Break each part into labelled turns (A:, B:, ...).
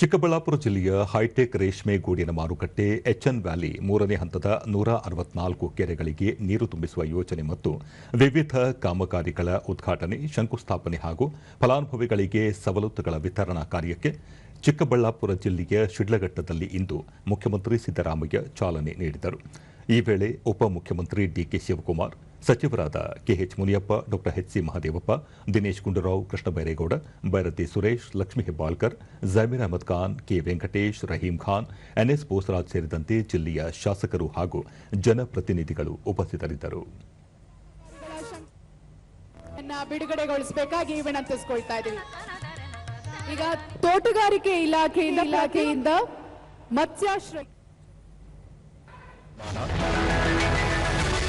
A: ಚಿಕ್ಕಬಳ್ಳಾಪುರ ಜಿಲ್ಲೆಯ ಹೈಟೆಕ್ ರೇಷ್ಮೆ ಗೂಡಿನ ಮಾರುಕಟ್ಟೆ ಎಚ್ಎನ್ ವ್ಯಾಲಿ ಮೂರನೇ ಹಂತದ ನೂರ ಅರವತ್ನಾಲ್ಕು ಕೆರೆಗಳಿಗೆ ನೀರು ತುಂಬಿಸುವ ಯೋಜನೆ ಮತ್ತು ವಿವಿಧ ಕಾಮಗಾರಿಗಳ ಉದ್ಘಾಟನೆ, ಶಂಕುಸ್ಥಾಪನೆ ಹಾಗೂ ಫಲಾನುಭವಿಗಳಿಗೆ ಸವಲತ್ತುಗಳ ವಿತರಣಾ ಕಾರ್ಯಕ್ಕೆ ಚಿಕ್ಕಬಳ್ಳಾಪುರ ಜಿಲ್ಲೆಯ ಶಿಡ್ಲಘಟ್ಟದಲ್ಲಿ ಇಂದು ಮುಖ್ಯಮಂತ್ರಿ ಸಿದ್ದರಾಮಯ್ಯ ಚಾಲನೆ ನೀಡಿದರು. ಈ ವೇಳೆ ಉಪಮುಖ್ಯಮಂತ್ರಿ ಡಿಕೆ ಶಿವಕುಮಾರ್ ಸಚಿವರಾದ ಕೆಎಚ್ ಮುನಿಯಪ್ಪ ಡಾ HC Mahadevappa Dinesh Gundurao Krishna Byregowda Byrathi Suresh Lakshmi Hebbalkar Zameer Ahmed Khan K Venkatesh Rahim Khan NS Bosaraj ಸೇರಿದಂತೆ ಜಿಲ್ಲೆಯ ಶಾಸಕರು ಹಾಗೂ ಜನಪ್ರತಿನಿಧಿಗಳು ಉಪಸ್ಥಿತರಿದ್ದರು.
B: ಬಿಡುಗಡೆಗೊಳಿಸಬೇಕಾಗಿ ವಿನಂತಿಸ್ಕೊಳ್ತಾ ಇದ್ದೀವಿ ಈಗ ತೋಟಗಾರಿಕೆ ಇಲಾಖೆ ಇಲಾಖೆಯಿಂದ ಮತ್ಸ್ಯಾಶ್ರಯ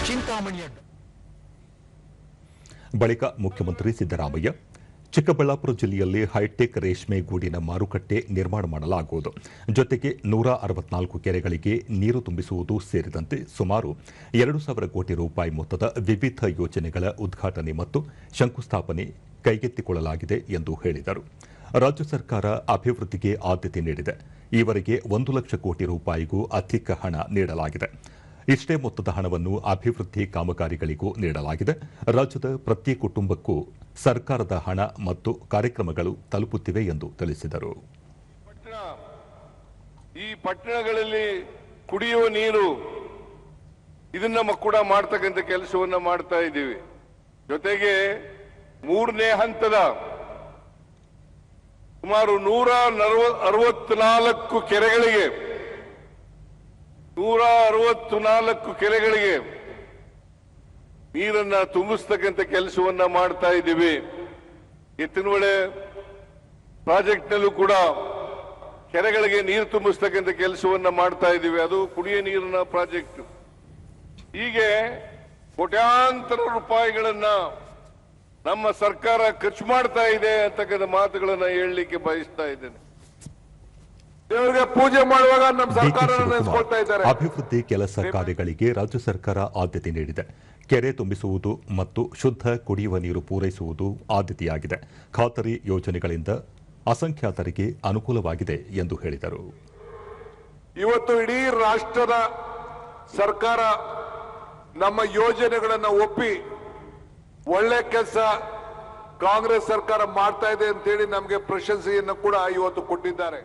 C: ಚಿಂತಾಮಣಿಯ
A: ಬಳಿಕ ಮುಖ್ಯಮಂತ್ರಿ ಸಿದ್ದರಾಮಯ್ಯ, ಚಿಕ್ಕಬಳ್ಳಾಪುರ ಜಿಲ್ಲೆಯಲ್ಲಿ ಹೈಟೆಕ್ ರೇಷ್ಮೆ ಗೂಡಿನ ಮಾರುಕಟ್ಟೆ ನಿರ್ಮಾಣ ಮಾಡಲಾಗುವುದು. ಜೊತೆಗೆ ನೂರ ಅರವತ್ನಾಲ್ಕು ಕೆರೆಗಳಿಗೆ ನೀರು ತುಂಬಿಸುವುದು ಸೇರಿದಂತೆ ಸುಮಾರು ಎರಡು ಸಾವಿರ ಕೋಟಿ ರೂಪಾಯಿ ಮೊತ್ತದ ವಿವಿಧ ಯೋಜನೆಗಳ ಉದ್ಘಾಟನೆ ಮತ್ತು ಶಂಕುಸ್ಥಾಪನೆ ಕೈಗೆತ್ತಿಕೊಳ್ಳಲಾಗಿದೆ ಎಂದು ಹೇಳಿದರು. ರಾಜ್ಯ ಸರ್ಕಾರ ಅಭಿವೃದ್ಧಿಗೆ ಆದ್ಯತೆ ನೀಡಿದೆ. ಈವರೆಗೆ ಒಂದು ಲಕ್ಷ ಕೋಟಿ ರೂಪಾಯಿಗೂ ಅಧಿಕ ಹಣ ನೀಡಲಾಗಿದೆ. ಇಷ್ಟೇ ಮೊತ್ತದ ಹಣವನ್ನು ಅಭಿವೃದ್ಧಿ ಕಾಮಗಾರಿಗಳಿಗೂ ನೀಡಲಾಗಿದೆ. ರಾಜ್ಯದ ಪ್ರತಿ ಕುಟುಂಬಕ್ಕೂ ಸರ್ಕಾರದ ಹಣ ಮತ್ತು ಕಾರ್ಯಕ್ರಮಗಳು ತಲುಪುತ್ತಿವೆ ಎಂದು ತಿಳಿಸಿದರು.
D: ಈ ಪಟ್ಟಣಗಳಲ್ಲಿ ಕುಡಿಯುವ ನೀರು ಇದನ್ನ ಕೂಡ ಮಾಡ್ತಕ್ಕಂಥ ಕೆಲಸವನ್ನ ಮಾಡ್ತಾ ಇದ್ದೀವಿ. ಜೊತೆಗೆ ಮೂರನೇ ಹಂತದ ಸುಮಾರು ನೂರ ಅರವತ್ನಾಲ್ಕು ಕೆರೆಗಳಿಗೆ ನೂರ ಅರವತ್ತು ನಾಲ್ಕು ಕೆರೆಗಳಿಗೆ ನೀರನ್ನ ತುಂಬಿಸ್ತಕ್ಕಂಥ ಕೆಲಸವನ್ನ ಮಾಡ್ತಾ ಇದ್ದೀವಿ. ಎತ್ತಿನೊಳೆ ಪ್ರಾಜೆಕ್ಟ್ನಲ್ಲೂ ಕೂಡ ಕೆರೆಗಳಿಗೆ ನೀರು ತುಂಬಿಸ್ತಕ್ಕಂಥ ಕೆಲಸವನ್ನ ಮಾಡ್ತಾ ಇದ್ದೀವಿ. ಅದು ಕುಡಿಯ ನೀರಿನ ಪ್ರಾಜೆಕ್ಟ್. ಹೀಗೆ ಕೋಟ್ಯಾಂತರ ರೂಪಾಯಿಗಳನ್ನ ನಮ್ಮ ಸರ್ಕಾರ ಖರ್ಚು ಮಾಡ್ತಾ ಇದೆ ಅಂತಕ್ಕಂಥ ಮಾತುಗಳನ್ನ ಹೇಳಲಿಕ್ಕೆ ಬಯಸ್ತಾ ಇದ್ದೇನೆ. ದೇವರಿಗೆ ಪೂಜೆ ಮಾಡುವಾಗ ನಮ್ಮ ಸರ್ಕಾರ ನೆನೆಸ್ಕೊಳ್ತಾ ಇದ್ದಾರೆ.
A: ಅಭಿವೃದ್ಧಿ ಕೆಲಸ ಕಾರ್ಯಗಳಿಗೆ ರಾಜ್ಯ ಸರ್ಕಾರ ಆದ್ಯತೆ ನೀಡಿದೆ. ಕೆರೆ ತುಂಬಿಸುವುದು ಮತ್ತು ಶುದ್ಧ ಕುಡಿಯುವ ನೀರು ಪೂರೈಸುವುದು ಆದ್ಯತೆಯಾಗಿದೆ. ಖಾತರಿ ಯೋಜನೆಗಳಿಂದ ಅಸಂಖ್ಯಾತರಿಗೆ ಅನುಕೂಲವಾಗಿದೆ ಎಂದು ಹೇಳಿದರು.
D: ಇವತ್ತು ಇಡೀ ರಾಷ್ಟ್ರದ ಸರ್ಕಾರ ನಮ್ಮ ಯೋಜನೆಗಳನ್ನು ಒಪ್ಪಿ ಒಳ್ಳೆ ಕೆಲಸ ಕಾಂಗ್ರೆಸ್ ಸರ್ಕಾರ ಮಾಡ್ತಾ ಇದೆ ಅಂತೇಳಿ ನಮಗೆ ಪ್ರಶಂಸೆಯನ್ನು ಕೂಡ ಇವತ್ತು ಕೊಟ್ಟಿದ್ದಾರೆ.